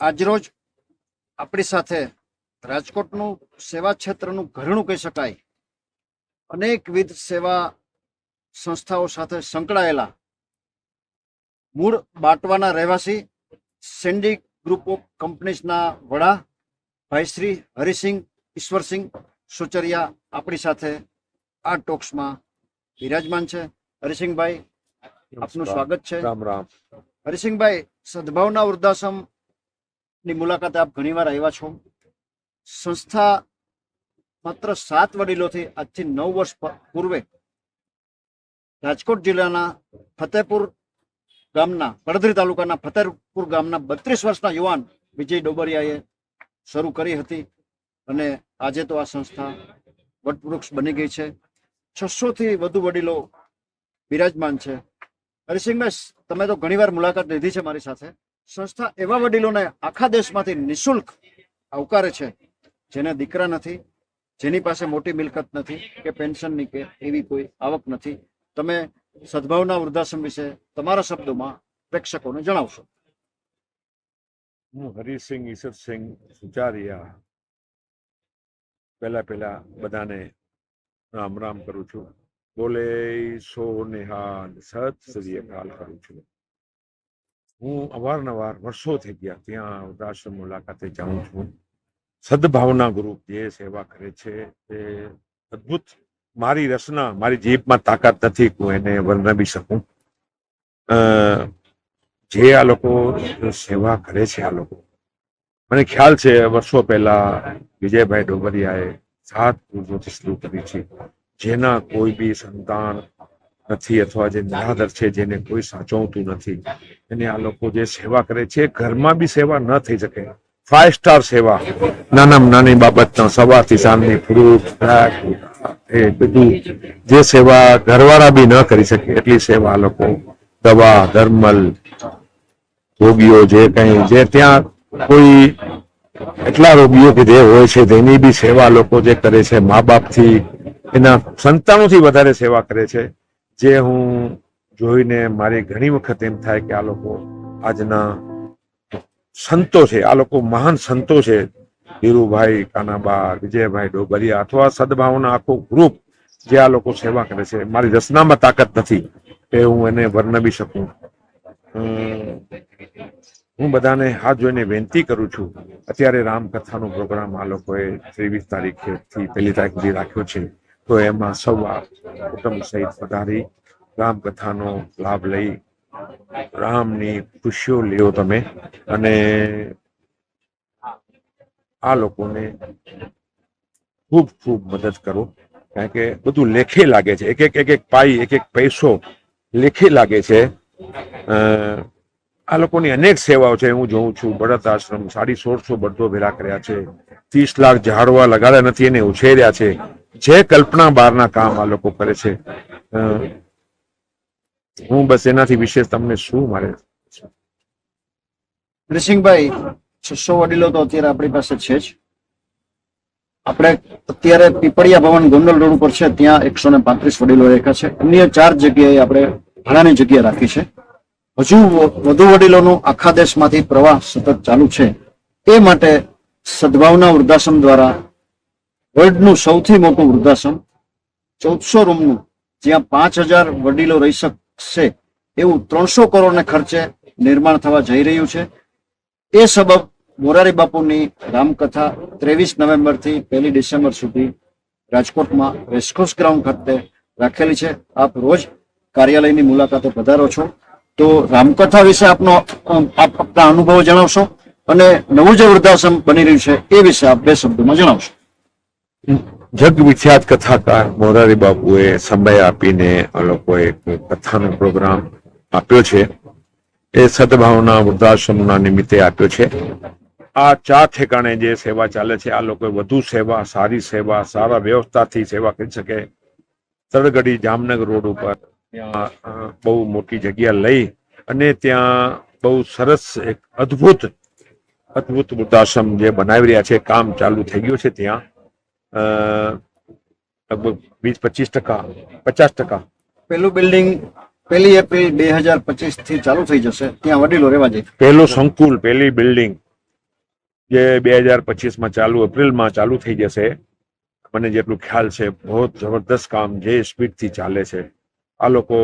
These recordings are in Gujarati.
આજરોજ આપણી સાથે રાજકોટનું સેવા ક્ષેત્રનું ઘરણું કહી શકાય. અનેકવિધ સેવા સંસ્થાઓ સાથે સંકળાયેલા મૂળ બાટવાના રહેવાસી સેન્ડી ગ્રુપ ઓફ કંપનીઝના વડા ભાઈ શ્રી હરિસિંહ ઈશ્વરસિંહ સુચરિયા આપણી સાથે આ ટોક્સમાં બિરાજમાન છે. હરિસિંહભાઈ આપનું સ્વાગત છે. રામ રામ. હરિસિંહભાઈ સદભાવના વૃદ્ધાશ્રમ ની મુલાકાતે આપ ઘણીવાર આવ્યા છો. સંસ્થા માત્ર સાત વડીલોથી આજથી નવ વર્ષ પૂર્વે રાજકોટ જિલ્લાના ફતેપુર ગામના પડધરી તાલુકાના ફતેપુર ગામના બત્રીસ વર્ષના યુવાન વિજય ડોબરિયાએ શરૂ કરી હતી અને આજે તો આ સંસ્થા વટવૃક્ષ બની ગઈ છે. છસોથી વધુ વડીલો બિરાજમાન છે. હરિસિંહભાઈ તમે તો ઘણીવાર મુલાકાત લીધી છે મારી સાથે. સંસ્થા એવા વડીલોને આખા દેશમાંથી નિઃશુલ્ક આવકારે છે, જેને દીકરા નથી, જેની પાસે મોટી મિલકત નથી, કે પેન્શનની કે એવી કોઈ આવક નથી. તમે સદભાવના વૃદ્ધાશ્રમ વિશે તમારા શબ્દોમાં પ્રેક્ષકોને જણાવશો. હું હરિસિંહ ઈશ્વરસિંહ સુચારિયા પહેલા પહેલા બધાને રામ રામ કરું છું. બોલે સો નિહાલ સત શ્રી અકાલ કરું છું. હું અવારનવાર વર્ષો થઈ ગયા ત્યાં વૃદ્ધાશ્રમ મુલાકાતે જાઉં છું. સદભાવના ગ્રુપ જે સેવા કરે છે તે અદ્ભુત મારી રચના, મારી જીભમાં તાકાત નથી હું એને વર્ણવી શકું. જે આ લોકો સેવા કરે છે આ લોકો. મને ખ્યાલ છે, વર્ષો પહેલા વિજયભાઈ ડોબરિયાએ સાત પૂર્વોથી શરૂ કરી છે. જેના કોઈ બી સંતાન નથી અથવા જે નિરાધર છે જેને કોઈ સાચવતું નથી. એને આ લોકો જે સેવા કરે છે, ઘરમાં બી સેવા ન થઈ શકે. ફાઈવ સ્ટાર સેવા. નાનામાં નાની બાબતના સવારથી સાંજની ફ્રૂટ એ બધું જે સેવા ઘરવાળા બી ન કરી શકે એટલી સેવા આ લોકો દવા, ધર્મલ, રોગીઓ જે કઈ, જે ત્યાં કોઈ એટલા રોગીઓ કે જે હોય છે તેની બી સેવા લોકો જે કરે છે, મા બાપથી એના સંતાનોથી વધારે સેવા કરે છે. જે હું જોઈને મારી ઘણી વખત એમ થાય કે આ લોકો આજના સંતો છે, આ લોકો મહાન સંતો છે. ધીરુભાઈ કાનાબા વિજયભાઈ ડોબરિયા અથવા સદભાવના આખો ગ્રુપ જે આ લોકો સેવા કરે છે. મારી રચનામાં તાકાત નથી કે હું એને વર્ણવી શકું. હું બધાને હાથ જોઈને વિનંતી કરું છું. અત્યારે રામકથાનો પ્રોગ્રામ આ લોકોએ ત્રેવીસ તારીખેથી પહેલી તારીખ સુધી રાખ્યો છે. તો એમાં સૌ આ કુટુંબ સહિત પધારી રામકથાનો લાભ લઈ રામની ખુશીઓ લ્યો તમે. અને આ લોકોને ખૂબ ખૂબ મદદ કરો. કારણ કે બધું લેખે લાગે છે. એક એક એક એક પાઈ, એક એક પૈસો લેખે લાગે છે. આ લોકોની અનેક સેવાઓ છે. હું જોઉં છું બળદ આશ્રમ, સાડી સોળસો બળદો ભેગા કર્યા છે. ત્રીસ લાખ ઝાડવા લગાડ્યા નથી, એને ઉછેર્યા છે. જે કલ્પના બહારના કામ આ લોકો કરે છે હું બસ એનાથી વિશેષ તમને શું મારે હરિસિંહભાઈ છસો વડીલો તો અત્યારે આપણી પાસે છે જ. આપણે અત્યારે પીપળિયા ભવન ગોંડલ રોડ ઉપર છે, ત્યાં એકસો ને પાંત્રીસ વડીલો રેખા છે. અન્ય ચાર જગ્યાએ આપણે ભાડાની જગ્યા રાખી છે. હજુ વધુ વડીલોનું આખા દેશમાંથી પ્રવાહ સતત ચાલુ છે. એ માટે સદભાવના વૃદ્ધાશ્રમ દ્વારા વર્લ્ડનું સૌથી મોટું વૃદ્ધાશ્રમ, ચૌદસો રૂમનું, જ્યાં પાંચ હજાર વડીલો રહી શકશે એવું ત્રણસો કરોડને ખર્ચે નિર્માણ થવા જઈ રહ્યું છે. એ સબબ મોરારી બાપુની રામકથા ત્રેવીસ નવેમ્બરથી પહેલી ડિસેમ્બર સુધી રાજકોટમાં રેસકોર્સ ગ્રાઉન્ડ ખાતે રાખેલી છે. આપ રોજ કાર્યાલયની મુલાકાતે પધારો છો. તો રામકથા વિશે આપનો આપ આપના અનુભવો જણાવશો અને નવું જે વૃદ્ધાશ્રમ બની રહ્યું છે એ વિશે આપ બે શબ્દોમાં જણાવશો. જગ વિખ્યાત કથાકાર મોરારી બાપુએ સમય આપીને આ લોકોએ કથાનો પ્રોગ્રામ આપ્યો છે. એ સદભાવના વૃદ્ધાશ્રમના નિમિત્તે આપ્યો છે. આ ચાર ઠેકાણે જે સેવા ચાલે છે, આ લોકોએ વધુ સેવા, સારી સેવા, સારા વ્યવસ્થાથી સેવા કરી શકે. તળગડી જામનગર રોડ ઉપર ત્યાં બહુ મોટી જગ્યા લઈ અને ત્યાં બહુ સરસ એક અદ્ભુત અદ્ભુત વૃદ્ધાશ્રમ જે બનાવી રહ્યા છે, કામ ચાલુ થઈ ગયું છે ત્યાં. લગભગ વીસ પચીસ ટકા પચાસ ટકા. પેલું બિલ્ડિંગ પહેલી એપ્રિલ બે હજાર પચીસથી ચાલુ થઈ જશે. ત્યાં વડીલો રહેવા જાય પહેલું સંકુલ પહેલી બિલ્ડિંગ જે બે હજાર પચીસમાં ચાલુ એપ્રિલમાં ચાલુ થઈ જશે. મને જેટલું ખ્યાલ છે બહુ જબરદસ્ત કામ જે સ્પીડથી ચાલે છે. આ લોકો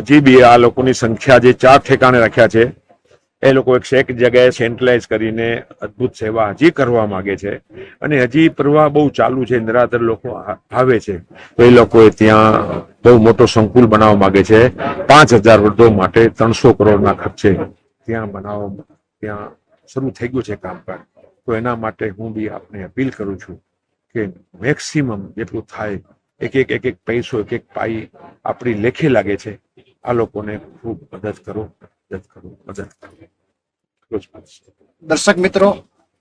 હજી બી આ લોકોની સંખ્યા જે ચાર ઠેકાણે રાખ્યા છે એ લોકો એક એક જગ્યાએ સેન્ટ્રલાઇઝ કરીને અદ્ભુત સેવા હજી કરવા માગે છે. અને હજી પ્રવાહ બહુ ચાલુ છે નિરાધર લોકો આવે છે. તો એ લોકોએ ત્યાં બહુ મોટો સંકુલ બનાવવા માગે છે. પાંચ હજાર વૃદ્ધો માટે ત્રણસો કરોડના ખર્ચે ત્યાં બનાવવા ત્યાં શરૂ થઈ ગયું છે કામકાજ. તો એના માટે હું બી આપને અપીલ કરું છું કે મેક્સિમમ જેટલું થાય, એક એક એક એક પૈસો, એક એક પાઈ આપણી લેખે લાગે છે. આ લોકોને ખૂબ મદદ કરો. દર્શક મિત્રો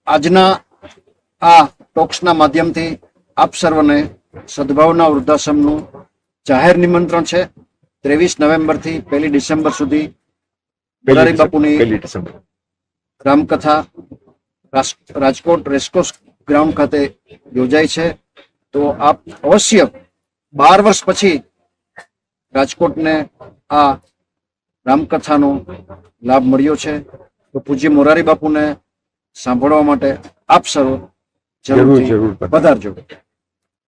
આજના આ ટોક્સના માધ્યમથી આપ સર્વને સદભાવના વૃદ્ધાશ્રમનું જાહેર નિમંત્રણ છે. ત્રેવીસ નવેમ્બરથી પહેલી ડિસેમ્બર સુધી મોરારી બાપુની રામકથા રાજકોટ રેસકોર્સ ગ્રાઉન્ડ ખાતે યોજાય છે. તો આપ અવશ્ય બાર વર્ષ પછી રાજકોટને આ રામકથાનો લાભ મળ્યો છે. તો પૂજ્ય મોરારી બાપુને સાંભળવા માટે આપ સર્વ જરૂર જરૂર. પધારજો.